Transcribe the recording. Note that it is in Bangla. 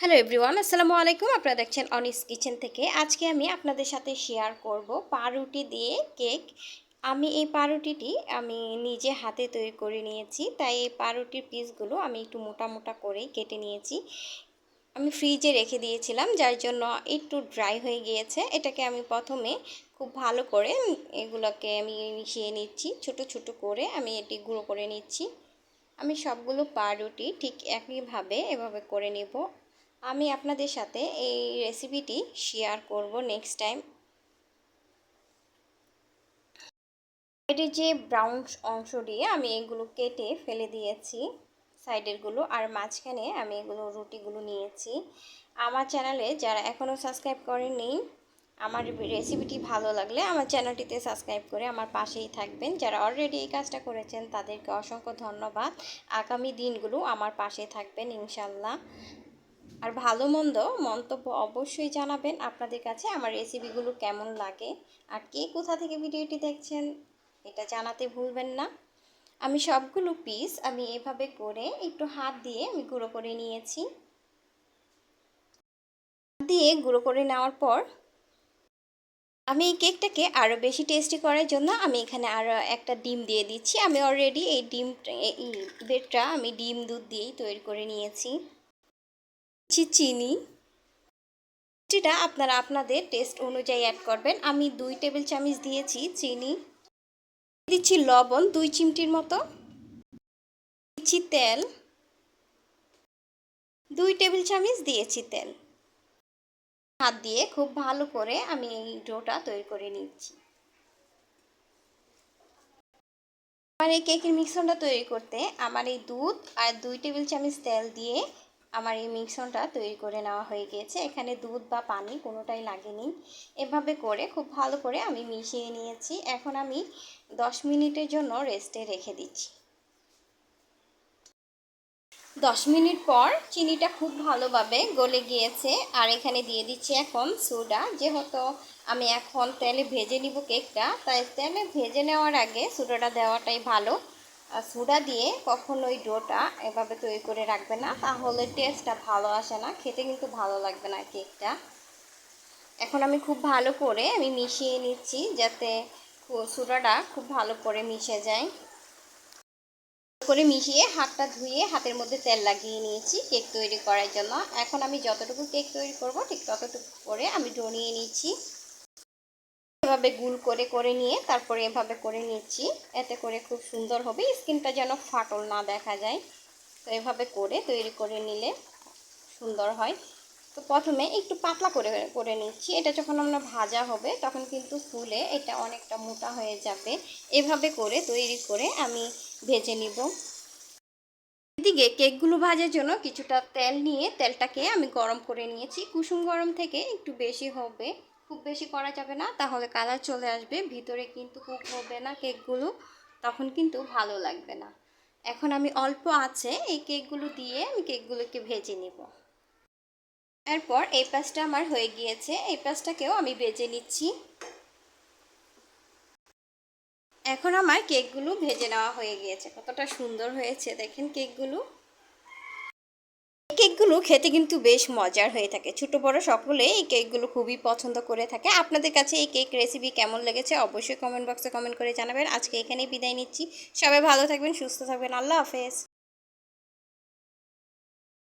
হ্যালো এভরিওয়ান আসসালামু আলাইকুম। আপনারা দেখছেন অনিস কিচেন থেকে। আজকে আমি আপনাদের সাথে শেয়ার করব পাউরুটি দিয়ে কেক। আমি এই পাউরুটিটি আমি নিজে হাতে তৈরি করে নিয়েছি, তাই এই পাউরুটির পিসগুলো আমি একটু মোটা মোটা করেই কেটে নিয়েছি। আমি ফ্রিজে রেখে দিয়েছিলাম, যার জন্য একটু ড্রাই হয়ে গিয়েছে। এটাকে আমি প্রথমে খুব ভালো করে এগুলোকে আমি মিশিয়ে নিচ্ছি, ছোট ছোট করে আমি এটি গুঁড়ো করে নিচ্ছি। আমি সবগুলো পাউরুটি ঠিক একইভাবে এভাবে করে নেব। আমি আপনাদের সাথে এই রেসিপিটি শেয়ার করব নেক্সট টাইম এটির যে ব্রাউন অংশ দিয়ে আমি এগুলো কেটে ফেলে দিয়েছি সাইডেরগুলো আর মাঝখানে আমি এগুলো, রুটিগুলো নিয়েছি। আমার চ্যানেলে যারা এখনও সাবস্ক্রাইব করেনি আমার রেসিপিটি ভালো লাগলে আমার চ্যানেলটিতে সাবস্ক্রাইব করে আমার পাশেই থাকবেন। যারা অলরেডি এই কাজটা করেছেন, তাদেরকে অসংখ্য ধন্যবাদ। আগামী দিনগুলো আমার পাশে থাকবেন, ইনশাল্লাহ। আর ভালো মন্দ মন্তব্য অবশ্যই জানাবেন আপনাদের কাছে আমার রেসিপিগুলো কেমন লাগে আর কে কোথা থেকে ভিডিওটি দেখছেন এটা জানাতে ভুলবেন না। আমি সবগুলো পিস আমি এভাবে করে একটু হাত দিয়ে আমি গুঁড়ো করে নিয়েছি। হাত দিয়ে গুঁড়ো করে নেওয়ার পর আমি এই কেকটাকে আরও বেশি টেস্টি করার জন্য আমি এখানে আরও একটা ডিম দিয়ে দিচ্ছি। আমি অলরেডি এই ডিম, এই বেডটা আমি ডিম, দুধ দিয়েই তৈরি করে নিয়েছি। চিনি চিনিটা আপনারা আপনাদের টেস্ট অনুযায়ী অ্যাড করবেন। আমি দুই টেবিল চামচ দিয়েছি চিনি। দিচ্ছি লবণ দুই চিমটির মতো। দিচ্ছি তেল। দুই টেবিল চামচ দিয়েছি তেল। হাত দিয়ে খুব ভালো করে আমি এই ডোটা তৈরি করে নিচ্ছি। আমার এই কেকের মিশ্রণটা তৈরি করতে আমার এই দুধ আর দুই টেবিল চামচ তেল দিয়ে আমার এই মিক্সনটা তৈরি করে নেওয়া হয়ে গিয়েছে। এখানে দুধ বা পানি কোনোটাই লাগেনি। এভাবে করে খুব ভালো করে আমি মিশিয়ে নিয়েছি। এখন আমি দশ মিনিটের জন্য রেস্টে রেখে দিচ্ছি। দশ মিনিট পর চিনিটা খুব ভালোভাবে গলে গিয়েছে। আর এখানে দিয়ে দিচ্ছি এখন সোডা। যেহেতু আমি এখন তেলে ভেজে নিব কেকটা, তাই তেলে ভেজে নেওয়ার আগে সোডাটা দেওয়াটাই ভালো। সোডা দিয়ে কখনো ওই ডোটা এভাবে তৈরি করে রাখবে না, তাহলে টেস্টটা ভালো আসে না, খেতে কিন্তু ভালো লাগবে না কেকটা এখন আমি খুব ভালো করে আমি মিশিয়ে নিচ্ছি যাতে সোডাটা খুব ভালো করে মিশে যায়। করে মিশিয়ে হাতটা ধুয়ে হাতের মধ্যে তেল লাগিয়ে নিয়েছি কেক তৈরি করার জন্য। এখন আমি যতটুকু কেক তৈরি করব ঠিক ততটুকু করে আমি ডো নিয়ে নিচ্ছি। এভাবে গুল করে করে নিয়ে তারপরে এভাবে করে নিচ্ছি। এতে করে খুব সুন্দর হবে, স্কিনটা যেন ফাটল না দেখা যায়। তো এভাবে করে তৈরি করে নিলে সুন্দর হয়। তো প্রথমে একটু পাতলা করে করে নিচ্ছি। এটা যখন আমরা ভাজা হবে, তখন কিন্তু ফুলে এটা অনেকটা মোটা হয়ে যাবে। এভাবে করে তৈরি করে আমি ভেজে নিব। এদিকে কেকগুলো ভাজার জন্য কিছুটা তেল নিয়ে, তেলটাকে আমি গরম করে নিয়েছি। কুসুম গরম থেকে একটু বেশি হবে। খুব বেশি করা যাবে না, তাহলে কালার চলে আসবে, ভিতরে কিন্তু কুক হবে না কেকগুলো, তখন কিন্তু ভালো লাগবে না। এখন আমি অল্প আছে, এই কেকগুলো দিয়ে আমি কেকগুলোকে ভেজে নিব। এরপর এই পাশটা আমার হয়ে গিয়েছে, এই পাশটাকেও আমি ভেজে নিচ্ছি। এখন আমার কেকগুলো ভেজে নেওয়া হয়ে গিয়েছে, কতটা সুন্দর হয়েছে, দেখেন কেকগুলো। কেকগুলো খেতে কিন্তু বেশ মজার হয়ে থাকে। ছোট বড় সকলে এই কেকগুলো খুবই পছন্দ করে থাকে। আপনাদের কাছে এই কেক রেসিপি কেমন লেগেছে অবশ্যই কমেন্ট বক্সে কমেন্ট করে জানাবেন। আজকে এখানেই বিদায় নিচ্ছি। সবাই ভালো থাকবেন, সুস্থ থাকবেন। আল্লাহ হাফেজ।